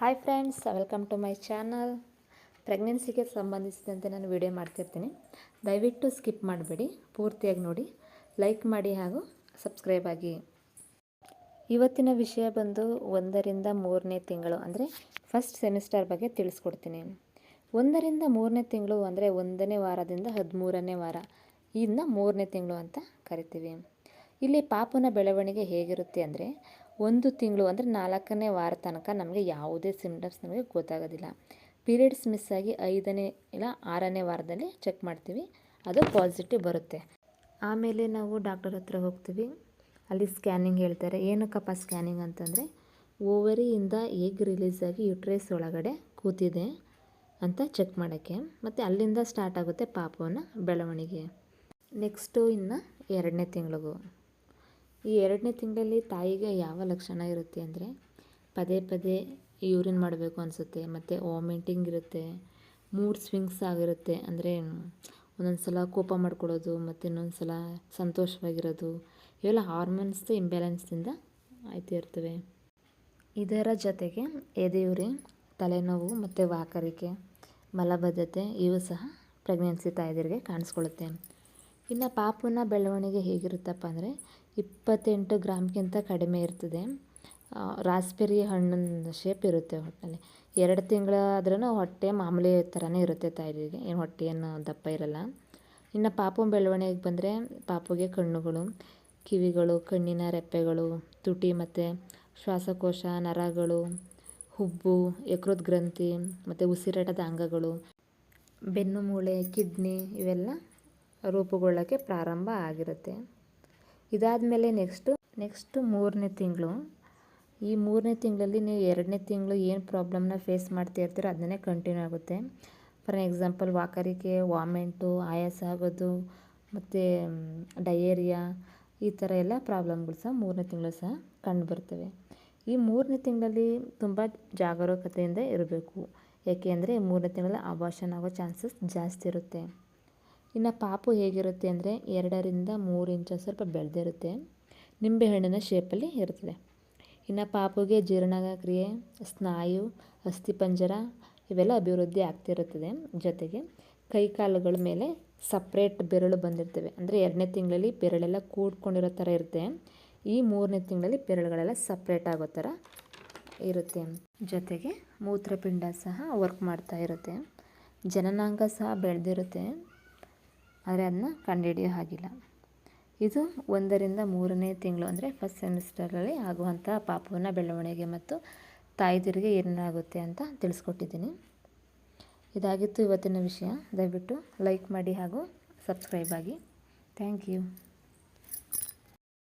Hi friends welcome to my channel ಪ್ರೆಗ್ನೆನ್ಸಿಗೆ ಸಂಬಂಧಿಸಿದಂತೆ ನಾನು video ಮಾಡ್ತಿರ್ತೀನಿ. ದಯವಿಟ್ಟು ಸ್ಕಿಪ್ ಮಾಡಬೇಡಿ. ಪೂರ್ತಿಯಾಗಿ ನೋಡಿ. ಲೈಕ್ ಮಾಡಿ ಹಾಗೂ ಸಬ್ಸ್ಕ್ರೈಬ್ ಆಗಿ. ಇವತ್ತಿನ ವಿಷಯ ಬಂದು ಒಂದರಿಂದ ಮೂರನೇ ತಿಂಗಳು ಅಂದರೆ ಫಸ್ಟ್ ಸೆಮಿಸ್ಟರ್ ಬಗ್ಗೆ ತಿಳಿಸ್ಕೊಡ್ತೀನಿ. ಒಂದರಿಂದ ಮೂರನೇ ತಿಂಗಳು ಅಂದರೆ ಒಂದನೇ ವಾರದಿಂದ ಹದಿಮೂರನೇ ವಾರ. ಇನ್ನು ಮೂರನೇ ತಿಂಗಳು ಅಂತ ಕರಿತೀವಿ. ಇಲ್ಲಿ ಪಾಪನ ಬೆಳವಣಿಗೆ ಹೇಗಿರುತ್ತೆ ಅಂದರೆ ಒಂದು ತಿಂಗಳು ಅಂದರೆ ನಾಲ್ಕನೇ ವಾರ ತನಕ ನಮಗೆ ಯಾವುದೇ ಸಿಮ್ಟಮ್ಸ್ ನಮಗೆ ಗೊತ್ತಾಗೋದಿಲ್ಲ. ಪೀರಿಯಡ್ಸ್ ಮಿಸ್ ಆಗಿ ಐದನೇ ಇಲ್ಲ ಆರನೇ ವಾರದಲ್ಲಿ ಚೆಕ್ ಮಾಡ್ತೀವಿ, ಅದು ಪಾಸಿಟಿವ್ ಬರುತ್ತೆ. ಆಮೇಲೆ ನಾವು ಡಾಕ್ಟರ್ ಹತ್ರ ಹೋಗ್ತೀವಿ, ಅಲ್ಲಿ ಸ್ಕ್ಯಾನಿಂಗ್ ಹೇಳ್ತಾರೆ. ಏನಕ್ಕಪ್ಪ ಸ್ಕ್ಯಾನಿಂಗ್ ಅಂತಂದರೆ ಓವರಿಯಿಂದ ಎಗ್ ರಿಲೀಸ್ ಆಗಿ ಯುಟ್ರೇಸ್ ಒಳಗಡೆ ಕೂತಿದೆ ಅಂತ ಚೆಕ್ ಮಾಡೋಕ್ಕೆ. ಮತ್ತು ಅಲ್ಲಿಂದ ಸ್ಟಾರ್ಟ್ ಆಗುತ್ತೆ ಪಾಪವನ್ನು ಬೆಳವಣಿಗೆ. ನೆಕ್ಸ್ಟು ಇನ್ನು ಎರಡನೇ ತಿಂಗಳಿಗೂ. ಈ ಎರಡನೇ ತಿಂಗಳಲ್ಲಿ ತಾಯಿಗೆ ಯಾವ ಲಕ್ಷಣ ಇರುತ್ತೆ ಅಂದರೆ ಪದೇ ಪದೇ ಯೂರಿನ್ ಮಾಡಬೇಕು ಅನಿಸುತ್ತೆ, ಮತ್ತು ವಾಮಿಟಿಂಗ್ ಇರುತ್ತೆ, ಮೂಡ್ ಸ್ವಿಂಗ್ಸ್ ಆಗಿರುತ್ತೆ ಅಂದರೆ ಒಂದೊಂದು ಸಲ ಕೋಪ ಮಾಡ್ಕೊಳ್ಳೋದು, ಮತ್ತು ಇನ್ನೊಂದು ಸಲ ಸಂತೋಷವಾಗಿರೋದು, ಇವೆಲ್ಲ ಹಾರ್ಮೋನ್ಸ್ ಇಂಬ್ಯಾಲೆನ್ಸ್ದಿಂದ ಆಯ್ತು ಇರ್ತವೆ. ಇದರ ಜೊತೆಗೆ ಎದೆಯುರಿ, ತಲೆನೋವು ಮತ್ತು ವಾಕರಿಕೆ, ಮಲಬದ್ಧತೆ ಇವು ಸಹ ಪ್ರೆಗ್ನೆನ್ಸಿ ತಾಯಿದಿರಿಗೆ ಕಾಣಿಸ್ಕೊಳ್ಳುತ್ತೆ. ಇನ್ನು ಪಾಪುನ ಬೆಳವಣಿಗೆ ಹೇಗಿರುತ್ತಪ್ಪ ಅಂದರೆ ಇಪ್ಪತ್ತೆಂಟು ಗ್ರಾಮ್ಗಿಂತ ಕಡಿಮೆ ಇರ್ತದೆ. ರಾಸ್ಬೆರಿ ಹಣ್ಣಿನ ಶೇಪ್ ಇರುತ್ತೆ ಹೊಟ್ಟೆಲಿ. ಎರಡು ತಿಂಗಳಾದ್ರೂ ಹೊಟ್ಟೆ ಮಾಮೂಲಿ ಥರನೇ ಇರುತ್ತೆ ತಾಯಿಗೆ ಏನು ಹೊಟ್ಟೆ ಏನು ದಪ್ಪ ಇರಲ್ಲ. ಇನ್ನು ಪಾಪು ಬೆಳವಣಿಗೆಗೆ ಬಂದರೆ ಪಾಪುಗೆ ಕಣ್ಣುಗಳು, ಕಿವಿಗಳು, ಕಣ್ಣಿನ ರೆಪ್ಪೆಗಳು, ತುಟಿ ಮತ್ತು ಶ್ವಾಸಕೋಶ, ನರಗಳು, ಹುಬ್ಬು, ಯಕೃತ್ ಗ್ರಂಥಿ ಮತ್ತು ಉಸಿರಾಟದ ಅಂಗಗಳು, ಬೆನ್ನು ಮೂಳೆ, ಕಿಡ್ನಿ ಇವೆಲ್ಲ ರೂಪುಗೊಳ್ಳೋಕ್ಕೆ ಪ್ರಾರಂಭ ಆಗಿರುತ್ತೆ. ಇದಾದ ಮೇಲೆ ನೆಕ್ಸ್ಟು ನೆಕ್ಸ್ಟು ಮೂರನೇ ತಿಂಗಳು. ಈ ಮೂರನೇ ತಿಂಗಳಲ್ಲಿ ನೀವು ಎರಡನೇ ತಿಂಗಳು ಏನು ಪ್ರಾಬ್ಲಮ್ನ ಫೇಸ್ ಮಾಡ್ತಾ ಇರ್ತೀರೋ ಅದನ್ನೇ ಕಂಟಿನ್ಯೂ ಆಗುತ್ತೆ. ಫಾರ್ ಎಕ್ಸಾಂಪಲ್ ವಾಕರಿಕೆ, ವಾಮೆಂಟು, ಆಯಾಸ ಆಗೋದು, ಮತ್ತು ಡಯೇರಿಯಾ ಈ ಥರ ಎಲ್ಲ ಪ್ರಾಬ್ಲಮ್ಗಳು ಸಹ ಮೂರನೇ ತಿಂಗಳು ಸಹ ಕಂಡುಬರ್ತವೆ ಈ ಮೂರನೇ ತಿಂಗಳಲ್ಲಿ ತುಂಬ ಜಾಗರೂಕತೆಯಿಂದ ಇರಬೇಕು. ಏಕೆಂದರೆ ಮೂರನೇ ತಿಂಗಳಲ್ಲಿ ಅಬಾಷನ್ ಆಗೋ ಚಾನ್ಸಸ್ ಜಾಸ್ತಿ ಇರುತ್ತೆ. ಇನ್ನು ಪಾಪು ಹೇಗಿರುತ್ತೆ ಅಂದರೆ ಎರಡರಿಂದ ಮೂರು ಇಂಚು ಸ್ವಲ್ಪ ಬೆಳೆದಿರುತ್ತೆ. ನಿಂಬೆಹಣ್ಣಿನ ಶೇಪಲ್ಲಿ ಇರ್ತದೆ ಇನ್ನು ಪಾಪುಗೆ ಜೀರ್ಣಕ್ರಿಯೆ ಸ್ನಾಯು ಅಸ್ಥಿಪಂಜರ ಇವೆಲ್ಲ ಅಭಿವೃದ್ಧಿ ಆಗ್ತಿರುತ್ತದೆ. ಜೊತೆಗೆ ಕೈಕಾಲುಗಳ ಮೇಲೆ ಸಪ್ರೇಟ್ ಬೆರಳು ಬಂದಿರ್ತವೆ. ಅಂದರೆ ಎರಡನೇ ತಿಂಗಳಲ್ಲಿ ಬೆರಳೆಲ್ಲ ಕೂಡ್ಕೊಂಡಿರೋ ಥರ ಇರುತ್ತೆ. ಈ ಮೂರನೇ ತಿಂಗಳಲ್ಲಿ ಬೆರಳುಗಳೆಲ್ಲ ಸಪ್ರೇಟ್ ಆಗೋ ಥರ ಇರುತ್ತೆ. ಜೊತೆಗೆ ಮೂತ್ರಪಿಂಡ ಸಹ ವರ್ಕ್ ಮಾಡ್ತಾ ಇರುತ್ತೆ. ಜನನಾಂಗ ಸಹ ಬೆಳೆದಿರುತ್ತೆ. ಆದರೆ ಅದನ್ನ ಕಂಡುಹಿಡಿಯೋ ಹಾಗಿಲ್ಲ. ಇದು ಒಂದರಿಂದ ಮೂರನೇ ತಿಂಗಳು ಅಂದರೆ ಫಸ್ಟ್ ಸೆಮಿಸ್ಟರಲ್ಲಿ ಆಗುವಂಥ ಪಾಪುವಿನ ಬೆಳವಣಿಗೆ ಮತ್ತು ತಾಯಿದಿರಿಗೆ ಏನಾಗುತ್ತೆ ಅಂತ ತಿಳಿಸ್ಕೊಟ್ಟಿದ್ದೀನಿ. ಇದಾಗಿತ್ತು ಇವತ್ತಿನ ವಿಷಯ. ದಯವಿಟ್ಟು ಲೈಕ್ ಮಾಡಿ ಹಾಗೂ ಸಬ್ಸ್ಕ್ರೈಬ್ ಆಗಿ. Thank you